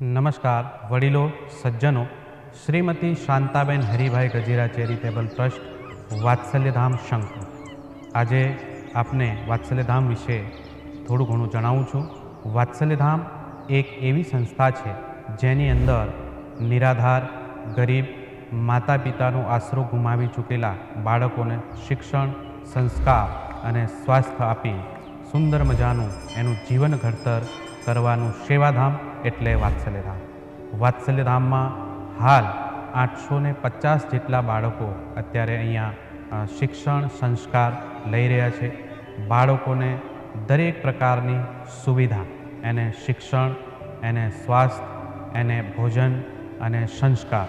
નમસ્કાર, વડીલો, સજ્જનો, શ્રીમતી શાંતાબેન હરિભાઈ ગજીરા ચેરિટેબલ ટ્રસ્ટ, વાત્સલ્યધામ શંખ આજે આપને વાત્સલ્યધામ વિશે થોડું ઘણું જણાવું છું. વાત્સલ્યધામ એક એવી સંસ્થા છે જેની અંદર નિરાધાર, ગરીબ માતા પિતાનો આશરો ગુમાવી ચૂકેલા બાળકોને શિક્ષણ, સંસ્કાર અને સ્વાસ્થ્ય આપી સુંદર મજાનું એનું જીવન ઘડતર કરવાનું સેવાધામ એટલે વાત્સલ્યધામ. વાત્સલ્યધામમાં હાલ આઠસો ને પચાસ જેટલા બાળકો અત્યારે અહીંયા શિક્ષણ, સંસ્કાર લઈ રહ્યા છે. બાળકોને દરેક પ્રકારની સુવિધા, એને શિક્ષણ, એને સ્વાસ્થ્ય એને ભોજન અને સંસ્કાર.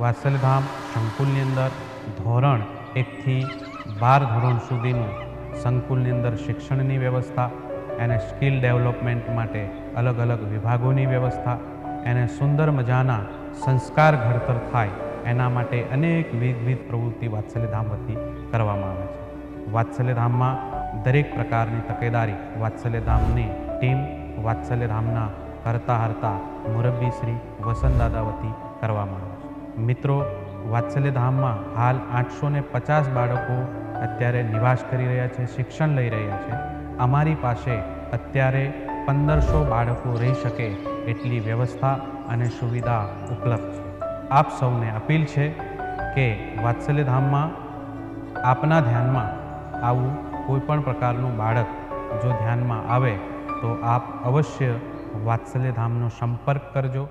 વાત્સલ્યધામ સંકુલની અંદર ધોરણ એકથી બાર ધોરણ સુધીનું સંકુલની અંદર શિક્ષણની વ્યવસ્થા એને સ્કિલ ડેવલપમેન્ટ માટે અલગ અલગ વિભાગોની વ્યવસ્થા, એને સુંદર મજાના સંસ્કાર ઘડતર થાય, એના માટે અનેક વિવિધ પ્રવૃત્તિ વાત્સલ્યધામ વતી કરવામાં આવે છે. વાત્સલ્યધામમાં દરેક પ્રકારની તકેદારી વાત્સલ્યધામની ટીમ વાત્સલ્યધામના હરતા મુરબ્બી શ્રી વસંતદાદા વતી કરવામાં આવે છે. મિત્રો વાત્સલ્યધામમાં હાલ આઠસો ને પચાસ બાળકો અત્યારે નિવાસ કરી રહ્યા છે, શિક્ષણ લઈ રહ્યા છે. અમારી પાસે અત્યારે પંદરસો બાળકો રહી શકે એટલી વ્યવસ્થા અને સુવિધા ઉપલબ્ધ છે. આપ સૌને અપીલ છે કે વાત્સલ્યધામમાં આપના ધ્યાનમાં આવું કોઈ પણ પ્રકારનું બાળક જો ધ્યાનમાં આવે તો આપ અવશ્ય વાત્સલ્યધામનો સંપર્ક કરજો.